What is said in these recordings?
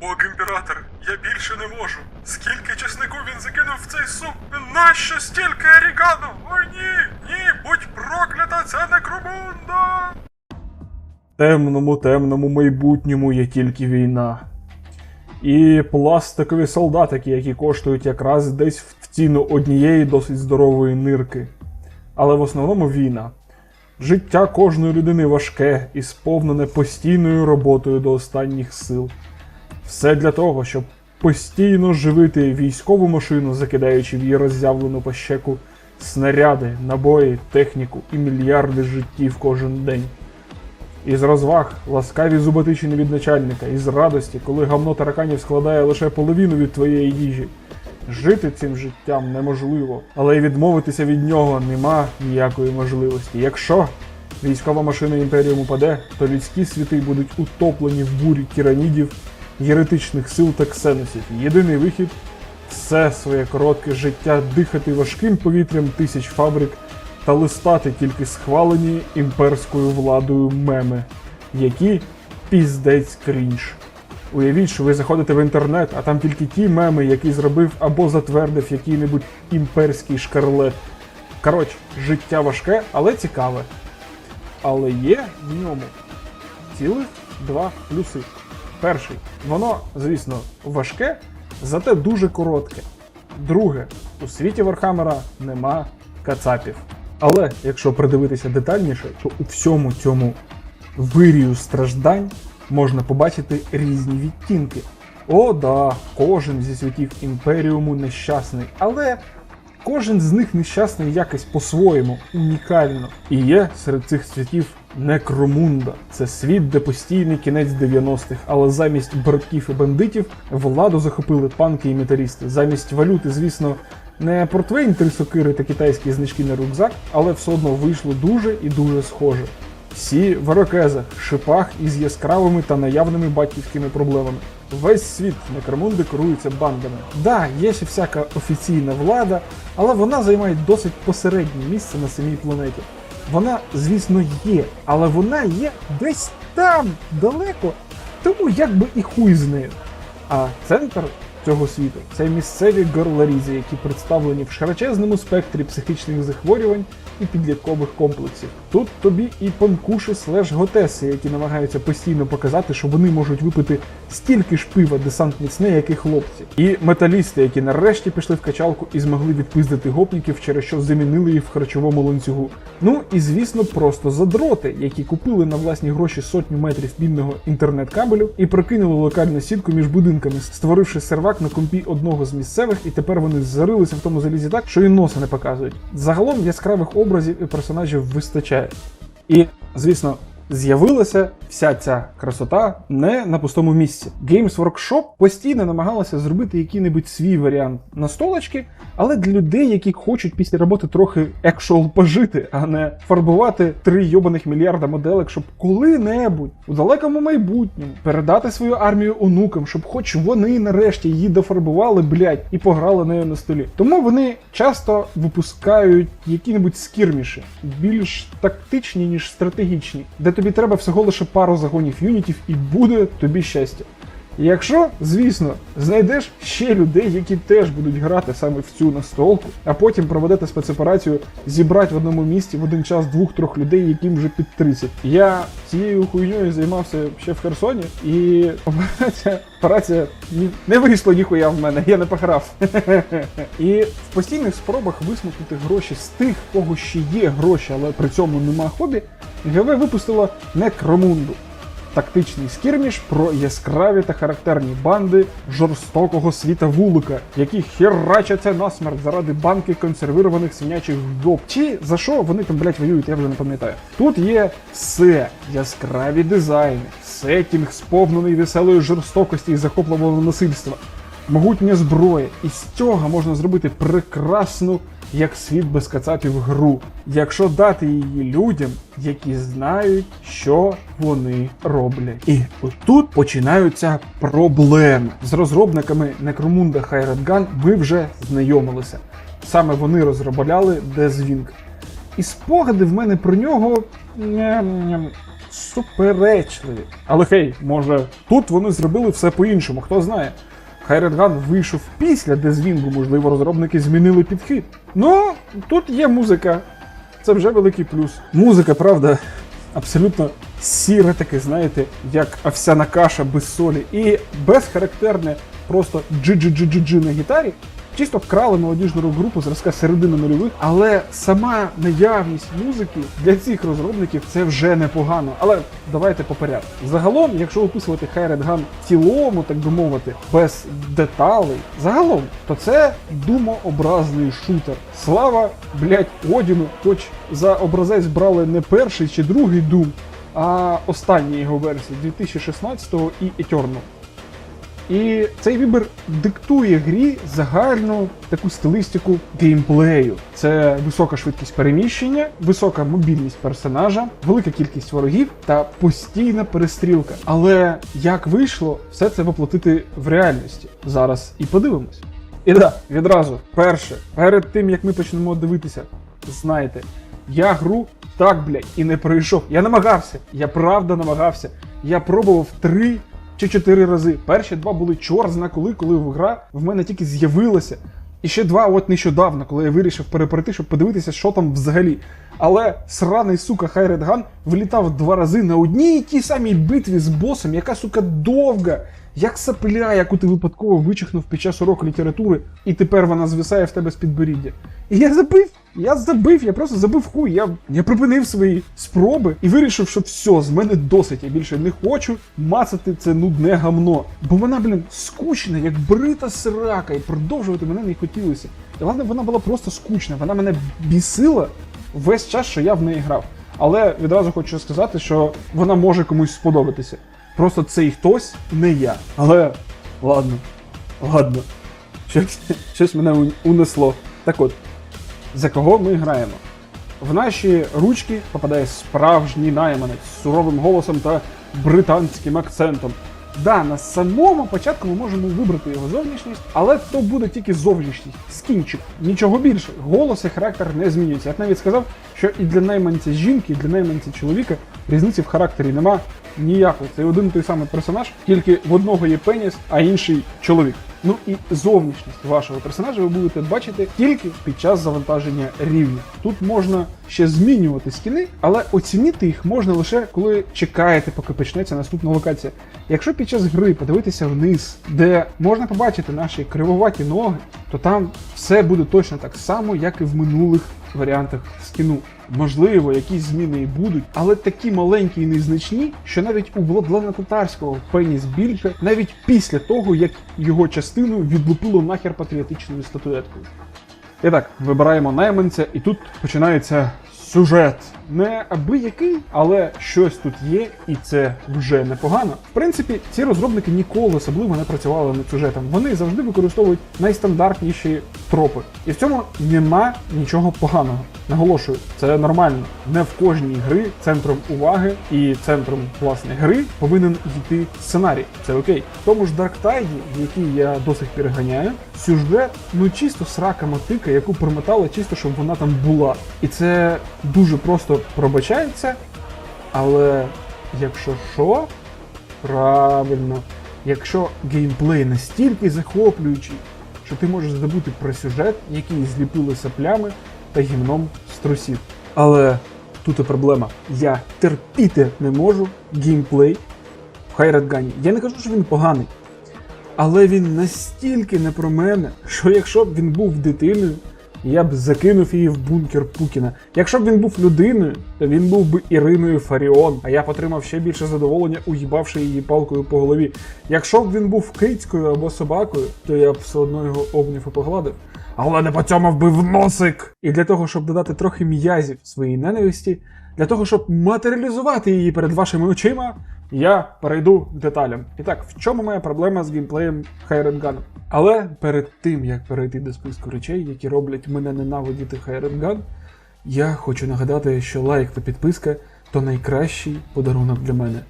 Ок, імператор, я більше не можу. Скільки чеснику він закинув в цей суп? Нащо стільки орігано? Ой ні! Ні, будь проклята ця некромунда! Темному, темному майбутньому є тільки війна. І пластикові солдатики, які коштують якраз десь в ціну однієї досить здорової нирки. Але в основному війна. Життя кожної людини важке і сповнене постійною роботою до останніх сил. Все для того, щоб постійно живити військову машину, закидаючи в її роззявлену пащеку снаряди, набої, техніку і мільярди життів кожен день. Із розваг ласкаві зуботичини від начальника, із радості, коли гамно тараканів складає лише половину від твоєї їжі. Жити цим життям неможливо, але й відмовитися від нього нема ніякої можливості. Якщо військова машина імперіуму паде, то людські світи будуть утоплені в бурі тиранідів, єретичних сил та ксеносів. Єдиний вихід все своє коротке життя дихати важким повітрям тисяч фабрик та листати тільки схвалені імперською владою меми, які піздець крінж. Уявіть, що ви заходите в інтернет, а там тільки ті меми, які зробив або затвердив який-небудь імперський шкарлет. Коротше, життя важке, але цікаве. Але є в ньому цілих два плюси. Перший, воно, звісно, важке, зате дуже коротке. Друге, у світі Вархаммера нема кацапів. Але якщо придивитися детальніше, то у всьому цьому вирію страждань можна побачити різні відтінки. О, да, кожен зі світів імперіуму нещасний, але кожен з них нещасний якось по-своєму, унікально. І є серед цих світів Некромунда. Це світ, де постійний кінець 90-х, але замість братків і бандитів владу захопили панки і металісти. Замість валюти, звісно, не портвейн три сокири та китайські значки на рюкзак, але все одно вийшло дуже і дуже схоже. Всі в ирокезах, шипах із яскравими та наявними батьківськими проблемами. Весь світ Некромунди керується бандами. Да, є ще всяка офіційна влада, але вона займає досить посереднє місце на самій планеті. Вона, звісно, є, але вона є десь там, далеко, тому як би і хуй з нею. А центр цього світу це місцеві горларізи, які представлені в широчезному спектрі психічних захворювань і підліткових комплексів. Тут тобі і панкуші слеш готеси, які намагаються постійно показати, що вони можуть випити стільки ж пива десант міцне, як і хлопці. І металісти, які нарешті пішли в качалку і змогли відпиздити гопників, через що замінили їх в харчовому ланцюгу. Ну і звісно, просто задроти, які купили на власні гроші сотню метрів бідного інтернет-кабелю і прокинули локальну сітку між будинками, створивши сервак на компі одного з місцевих, і тепер вони зарилися в тому залізі так, що і носа не показують. Загалом яскравих образів і персонажів вистачає. І, звісно, з'явилася вся ця красота не на пустому місці. Games Workshop постійно намагалася зробити який-небудь свій варіант настолочки, але для людей, які хочуть після роботи трохи екшол пожити, а не фарбувати три йобаних мільярда моделек, щоб коли-небудь у далекому майбутньому передати свою армію онукам, щоб хоч вони нарешті її дофарбували, блядь, і пограли нею на столі. Тому вони часто випускають які-небудь скірміші, більш тактичні, ніж стратегічні, де тобі треба всього лише пару загонів юнітів, і буде тобі щастя. Якщо, звісно, знайдеш ще людей, які теж будуть грати саме в цю настолку, а потім проведете спецоперацію, зібрати в одному місці в один час двох-трьох людей, яким вже під 30. Я цією хуйньою займався ще в Херсоні, і операція, операція не вийшла ніхуя в мене, я не пограв. І в постійних спробах висмикнути гроші з тих, кого ще є гроші, але при цьому нема хобі, ГВ випустила Некромунду. Тактичний скірміш про яскраві та характерні банди жорстокого світа вулика, які херачаться насмерть заради банки консервірованих свинячих жоп. Чи за що вони там, блять, воюють, я вже не пам'ятаю. Тут є все: яскраві дизайни, сетінг сповнений веселої жорстокості і захопливого насильства, могутня зброя. І з цього можна зробити прекрасну як світ без кацапів гру, якщо дати її людям, які знають, що вони роблять. І отут починаються проблеми. З розробниками Hired Gun ми вже знайомилися. Саме вони розробляли Deathwing. І спогади в мене про нього. суперечливі. Але хей, може, тут вони зробили все по-іншому, хто знає. Хайредган вийшов після Дезвінгу, можливо, розробники змінили підхід. Ну, тут є музика. Це вже великий плюс. Музика, правда, абсолютно сіре таке, знаєте, як овсяна каша без солі. І безхарактерне просто джи-джи-джи-джи-джи на гітарі. Чисто вкрали молодіжну рок-групу зразка середини нульових, але сама наявність музики для цих розробників це вже непогано. Але давайте по. Загалом, якщо описувати Хайред Ган в цілому, так би мовити, без деталей, загалом, то це думообразний шутер. Слава, блять, Одіну, хоч за образець брали не перший чи другий Doom, а останні його версії 2016 і Eternal. І цей вибір диктує грі загальну таку стилістику геймплею. Це висока швидкість переміщення, висока мобільність персонажа, велика кількість ворогів та постійна перестрілка. Але як вийшло все це воплотити в реальності? Зараз і подивимось. І да, відразу, перше, перед тим як ми почнемо дивитися, знаєте, я гру так, блядь, і не пройшов. Я намагався, я правда намагався. Я пробував три чи чотири рази. Перші два були чор зна коли, коли гра в мене тільки з'явилася. І ще два от нещодавно, коли я вирішив перепройти, щоб подивитися, що там взагалі. Але сраний сука Хайредган вилітав два рази на одній і тій самій битві з босом, яка сука довга, як сапля, яку ти випадково вичихнув під час уроку літератури, і тепер вона звисає в тебе з підборіддя. І я забив, я забив, я просто забив хуй. Я, я припинив свої спроби і вирішив, що все, з мене досить. Я більше не хочу мацати це нудне гамно. Бо вона, блін, скучна, як брита срака, і продовжувати мене не хотілося. І вона, вона була просто скучна, вона мене бісила весь час, що я в неї грав. Але відразу хочу сказати, що вона може комусь сподобатися. Просто цей хтось не я. Але ладно, ладно. Щось, щось мене унесло. Так от, за кого ми граємо? В наші ручки попадає справжній найманець з суровим голосом та британським акцентом. Да, на самому початку ми можемо вибрати його зовнішність, але то буде тільки зовнішність, скінчик, нічого більше. Голос і характер не змінюється. Я б навіть сказав, що і для найманця жінки, і для найманця чоловіка різниці в характері нема ніякої. Це один той самий персонаж, тільки в одного є пеніс, а інший чоловік. Ну і зовнішність вашого персонажа ви будете бачити тільки під час завантаження рівня. Тут можна ще змінювати скіни, але оцінити їх можна лише коли чекаєте, поки почнеться наступна локація. Якщо під час гри подивитися вниз, де можна побачити наші кривоваті ноги, то там все буде точно так само, як і в минулих варіантах скіну. Можливо, якісь зміни і будуть, але такі маленькі і незначні, що навіть у Владлена Татарського пеніс більше, навіть після того, як його частину відлупило нахер патріотичною статуеткою. І так, вибираємо найманця, і тут починається сюжет. Не аби але щось тут є, і це вже непогано. В принципі, ці розробники ніколи особливо не працювали над сюжетом. Вони завжди використовують найстандартніші тропи. І в цьому нема нічого поганого. Наголошую, це нормально. Не в кожній гри центром уваги і центром власне гри повинен йти сценарій. Це окей. Тому ж Dark Tide, який я до сих пір ганяю, сюжет ну чисто срака мотика, яку промотали чисто, щоб вона там була. І це дуже просто пробачається. Але якщо що, правильно, якщо геймплей настільки захоплюючий, що ти можеш забути про сюжет, який зліпили саплями та гімном з трусів. Але тут і проблема. Я терпіти не можу геймплей в Хайратгані. Я не кажу, що він поганий. Але він настільки не про мене, що якщо б він був дитиною, я б закинув її в бункер Пукіна. Якщо б він був людиною, то він був би Іриною Фаріон, а я б отримав ще більше задоволення, уїбавши її палкою по голові. Якщо б він був кицькою або собакою, то я б все одно його обняв і погладив. Але не поцьомав би в носик! І для того, щоб додати трохи м'язів своїй ненависті, для того, щоб матеріалізувати її перед вашими очима, я перейду к деталям. І так, в чому моя проблема з геймплеєм Хайренгану? Але перед тим як перейти до списку речей, які роблять мене ненавидіти Хайренган, я хочу нагадати, що лайк та підписка то найкращий подарунок для мене.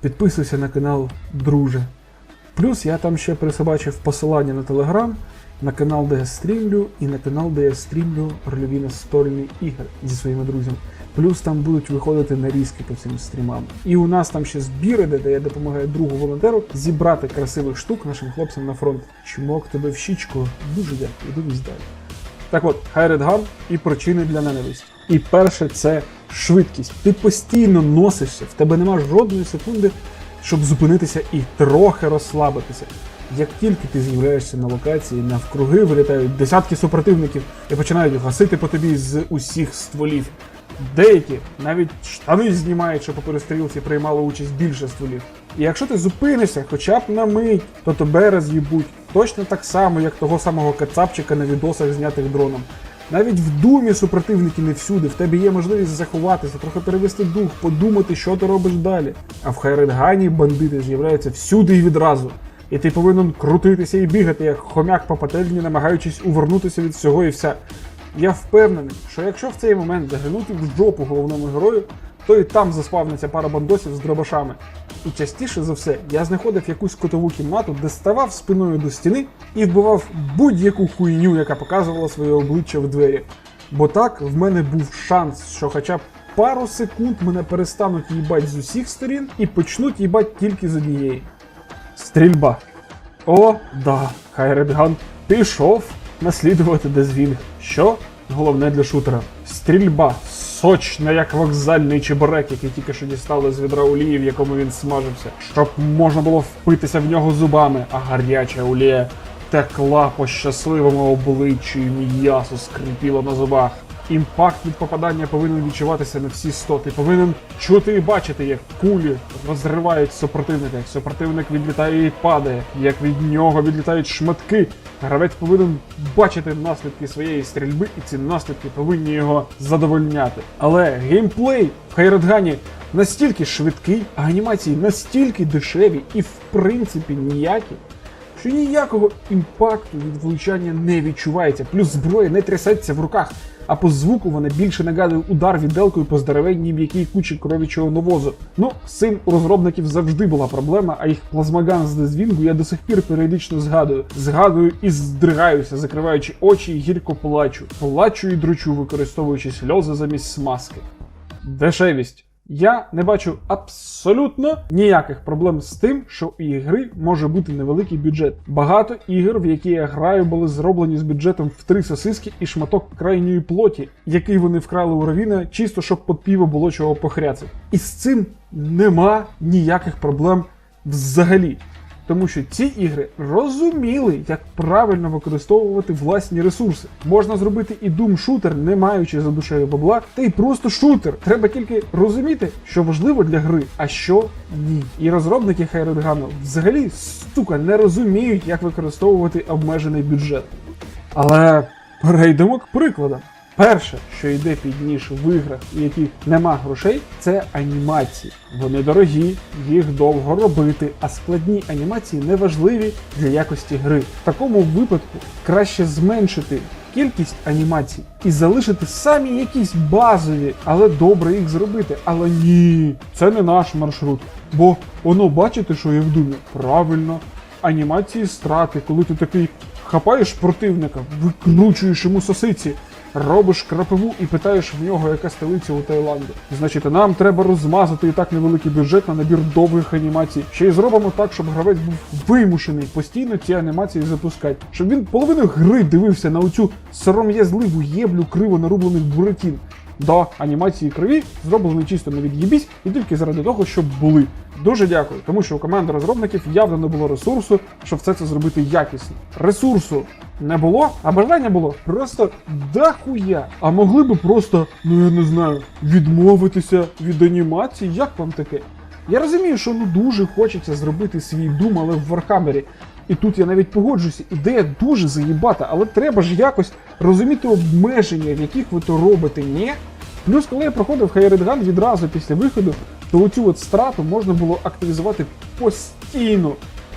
Підписуйся на канал, друже. Плюс я там ще присобачив посилання на телеграм на канал, де я стрімлю, і на канал, де я стрімлю рольові настольні ігри зі своїми друзями. Плюс там будуть виходити нарізки по цим стрімам. І у нас там ще збір іде, де я допомагаю другу волонтеру зібрати красивих штук нашим хлопцям на фронт. Чмок тебе в щічку. Дуже дякую, дивись далі. Так от, Хайредган і причини для ненависті. І перше це швидкість. Ти постійно носишся, в тебе нема жодної секунди, щоб зупинитися і трохи розслабитися. Як тільки ти з'являєшся на локації, навкруги вилітають десятки супротивників і починають гасити по тобі з усіх стволів. Деякі навіть штани знімають, щоб по перестрілці приймало участь більше стволів. І якщо ти зупинишся хоча б на мить, то тебе роз'їбуть точно так само, як того самого кацапчика на відосах, знятих дроном. Навіть в думі супротивники не всюди, в тебе є можливість заховатися, трохи перевести дух, подумати, що ти робиш далі. А в Хайредгані бандити з'являються всюди і відразу. І ти повинен крутитися і бігати, як хомяк по пательні, намагаючись увернутися від всього і вся. Я впевнений, що якщо в цей момент заглянути в жопу головному герою, то і там заспавниться пара бандосів з дробашами. І частіше за все я знаходив якусь котову кімнату, де ставав спиною до стіни і вбивав будь-яку хуйню, яка показувала своє обличчя в двері. Бо так в мене був шанс, що хоча б пару секунд мене перестануть їбать з усіх сторін і почнуть їбать тільки з однієї. Стрільба. О, да, Хайредган пішов наслідувати Дезвінг. Що? Головне для шутера. Стрільба. Сочна, як вокзальний чебурек, який тільки що дістали з відра олії, в якому він смажився, щоб можна було впитися в нього зубами, а гаряча олія текла по щасливому обличчю і м'ясо скрипіло на зубах. Імпакт від попадання повинен відчуватися на всі сто. Ти повинен чути і бачити, як кулі розривають супротивника, як супротивник відлітає і падає, як від нього відлітають шматки. Гравець повинен бачити наслідки своєї стрільби, і ці наслідки повинні його задовольняти. Але геймплей в Хайредгані настільки швидкий, а анімації настільки дешеві і в принципі ніякі що ніякого імпакту від влучання не відчувається, плюс зброя не трясеться в руках, а по звуку вона більше нагадує удар віделкою по здоровенній м'якій кучі кровічого навозу. Ну, з цим у розробників завжди була проблема, а їх плазмаган з Дезвінгу я до сих пір періодично згадую. Згадую і здригаюся, закриваючи очі і гірко плачу. Плачу і дручу, використовуючи сльози замість смазки. Дешевість. Я не бачу абсолютно ніяких проблем з тим, що у ігри може бути невеликий бюджет. Багато ігор, в які я граю, були зроблені з бюджетом в три сосиски і шматок крайньої плоті, який вони вкрали у Равіна, чисто щоб під піво було чого похряцати. І з цим нема ніяких проблем взагалі. Тому що ці ігри розуміли, як правильно використовувати власні ресурси. Можна зробити і Doom шутер, не маючи за душею бабла, та й просто шутер. Треба тільки розуміти, що важливо для гри, а що ні. І розробники Хайредгану взагалі стука не розуміють, як використовувати обмежений бюджет. Але перейдемо к прикладам. Перше, що йде під ніж в іграх, у яких нема грошей, це анімації. Вони дорогі, їх довго робити, а складні анімації не важливі для якості гри. В такому випадку краще зменшити кількість анімацій і залишити самі якісь базові, але добре їх зробити. Але ні, це не наш маршрут. Бо воно бачите, що є в думі? Правильно, анімації страти, коли ти такий хапаєш противника, викручуєш йому сосиці. Робиш крапиву і питаєш в нього, яка столиця у Таїланді. Значить, нам треба розмазати і так невеликий бюджет на набір довгих анімацій. Ще й зробимо так, щоб гравець був вимушений постійно ці анімації запускати. Щоб він половину гри дивився на оцю сором'язливу єблю криво нарублених буратін. Да, анімації крові зроблені чисто на від'їбісь і тільки заради того, щоб були. Дуже дякую, тому що у команди розробників явно не було ресурсу, щоб все це зробити якісно. Ресурсу не було, а бажання було просто дохуя. А могли би просто, ну я не знаю, відмовитися від анімації. Як вам таке? Я розумію, що ну дуже хочеться зробити свій дум, але в Вархаммері. І тут я навіть погоджуюся, ідея дуже заїбата, але треба ж якось розуміти обмеження, в яких ви то робите, ні? Плюс, коли я проходив Хайредган відразу після виходу, то оцю от страту можна було активізувати постійно,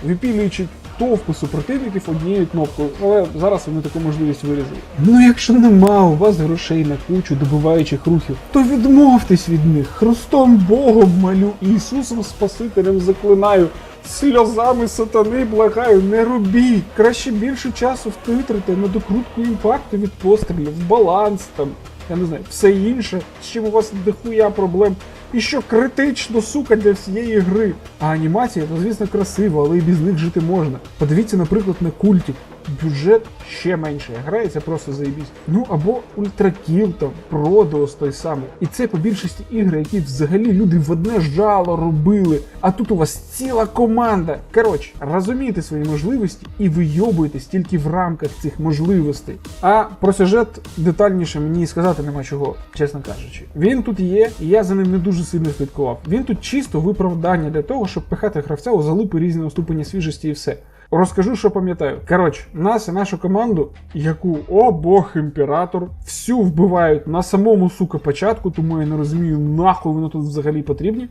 випілюючи товпу супротивників однією кнопкою, але зараз вони таку можливість вирізали. Ну якщо нема у вас грошей на кучу добиваючих рухів, то відмовтесь від них. Христом Богом молю, Ісусом Спасителем заклинаю. Сльозами сатани благаю, не робіть. Краще більше часу втитрити на докрутку імпакту від пострілів, баланс там, я не знаю, все інше, з чим у вас дохуя проблем. І що критично, сука, для всієї гри. А анімація, то звісно, красива, але і без них жити можна. Подивіться, наприклад, на культик. Бюджет ще менше, грається просто заєбісь. Ну або Ультракіл там, Продос той самий. І це по більшості ігри, які взагалі люди в одне жало робили. А тут у вас ціла команда. Коротше, розумійте свої можливості і вийобуйтесь тільки в рамках цих можливостей. А про сюжет детальніше мені сказати нема чого, чесно кажучи. Він тут є, і я за ним не дуже сильно слідкував. Він тут чисто виправдання для того, щоб пихати гравця у залупи різного ступеня свіжості і все. Розкажу, що пам'ятаю. Коротше, нас і нашу команду, яку о бог імператор, всю вбивають на самому сука початку, тому я не розумію, нахуй воно тут взагалі потрібні.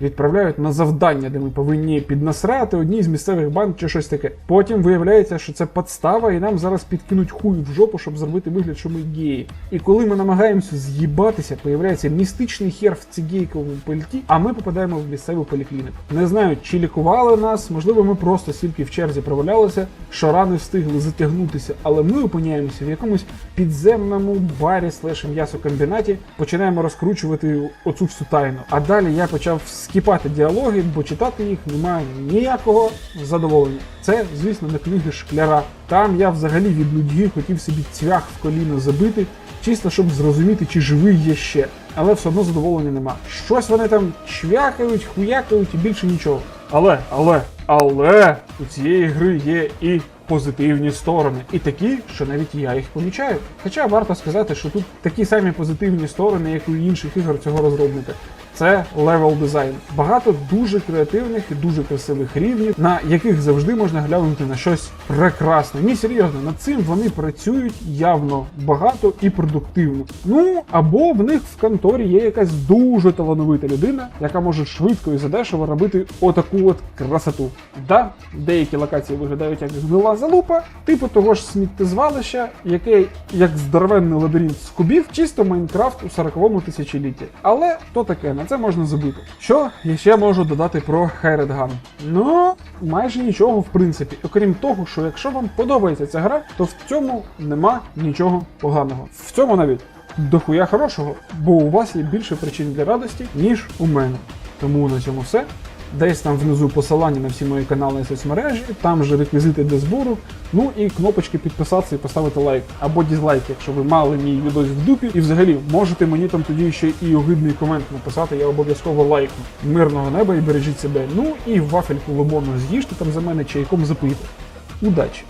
Відправляють на завдання, де ми повинні піднасрати одній з місцевих банд чи щось таке. Потім виявляється, що це подстава, і нам зараз підкинуть хуй в жопу, щоб зробити вигляд, що ми геї. І коли ми намагаємося з'їбатися, появляється містичний хер в цигейковому пальті, а ми попадаємо в місцеву поліклініку. Не знаю, чи лікували нас, можливо, ми просто стільки в черзі провалялися, що рани встигли затягнутися, але ми опиняємося в якомусь підземному барі слеш м'ясокомбінаті, починаємо розкручувати оцю всю тайну. А далі я почав скіпати діалоги, бо читати їх немає ніякого задоволення. Це, звісно, не книги шкляра. Там я взагалі від нудьги хотів собі цвях в коліно забити, чисто щоб зрозуміти, чи живий є ще. Але все одно задоволення нема. Щось вони там чвякають, хуякають і більше нічого. Але, але, але у цієї гри є і позитивні сторони, і такі, що навіть я їх помічаю. Хоча варто сказати, що тут такі самі позитивні сторони, як у інших ігор цього розробника. Це левел дизайн. Багато дуже креативних і дуже красивих рівнів, на яких завжди можна глянути на щось прекрасне. Ні, серйозно, над цим вони працюють явно багато і продуктивно. Ну або в них в конторі є якась дуже талановита людина, яка може швидко і задешево робити отаку от красоту. Да, деякі локації виглядають як гнила залупа, типу того ж сміттєзвалища, яке як здоровенний лабіринт з кубів, чисто Майнкрафт у 40-му тисячолітті. Але то таке, на це можна забити. Що я ще можу додати про Хайредган? Ну, майже нічого, в принципі. Окрім того, що якщо вам подобається ця гра, то в цьому нема нічого поганого. В цьому навіть дохуя хорошого, бо у вас є більше причин для радості, ніж у мене. Тому на цьому все. Десь там внизу посилання на всі мої канали і соцмережі, там же реквізити для збору. Ну і кнопочки підписатися і поставити лайк або дізлайк, якщо ви мали мій відос в дупі. І взагалі можете мені там тоді ще і огидний комент написати, я обов'язково лайкну. Мирного неба і бережіть себе. Ну і вафельку лимону з'їжте там за мене чайком запийте. Удачі!